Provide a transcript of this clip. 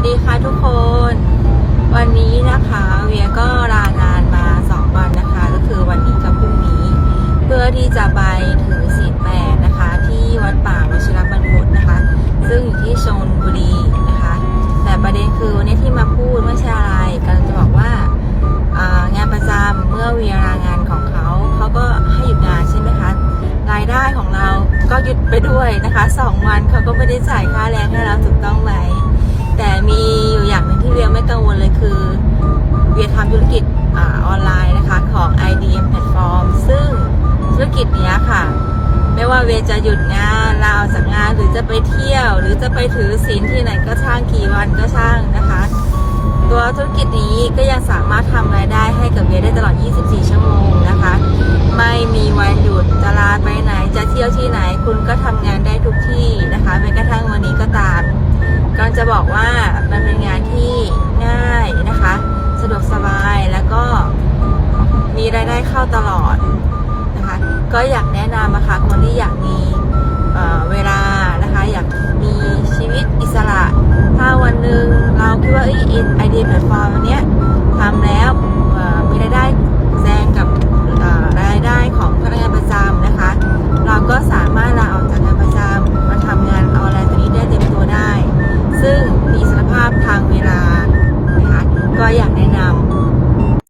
วัสดีค่ะทุกคน วันนี้นะคะเวียก็ลางานมา2วันนะคะ ก็คือวันนี้กับพรุ่งนี้ เพื่อที่จะไปถือศีลแปดนะคะ ที่วัดป่าวชิรบรรพุตนะคะ ซึ่งอยู่ที่ชลบุรีนะคะ แต่ประเด็นคือวันนี้ที่มาพูดไม่ใช่อะไรกำลังจะบอกว่าางานประจำเมื่อเวียลางานของเขาเขาก็ให้หยุดงานใช่ไหมคะรายได้ของเราก็หยุดไปด้วยนะคะสองวันเขาก็ไม่ได้จ่ายค่าแรงให้เราถูกต้องไหม นี้ค่ะ ไม่ว่าเวจะหยุดงานลาออกจากงานหรือจะไปเที่ยว หรือจะไปถือศีลที่ไหนก็ช่างกี่วันก็ช่างนะคะ ตัวธุรกิจนี้ก็ยังสามารถทำรายได้ให้กับเวได้ตลอด 24 ชั่วโมงนะคะ ไม่มีวันหยุดจะลาไปไหนจะเที่ยวที่ไหนคุณก็ทำงานได้ทุกที่นะคะแม้กระทั่งวันนี้ก็ตามกำลังจะบอกว่ามันเป็นงานที่ง่ายนะคะ สะดวกสบายแล้วก็มีรายได้เข้าตลอด ก็อยากแนะนำนะคะคนที่อยากมีเเวลานะคะ อยากมีชีวิตอิสระ ถ้าวันหนึ่งเราคิดว่าไอเดียแพลตฟอร์มนี้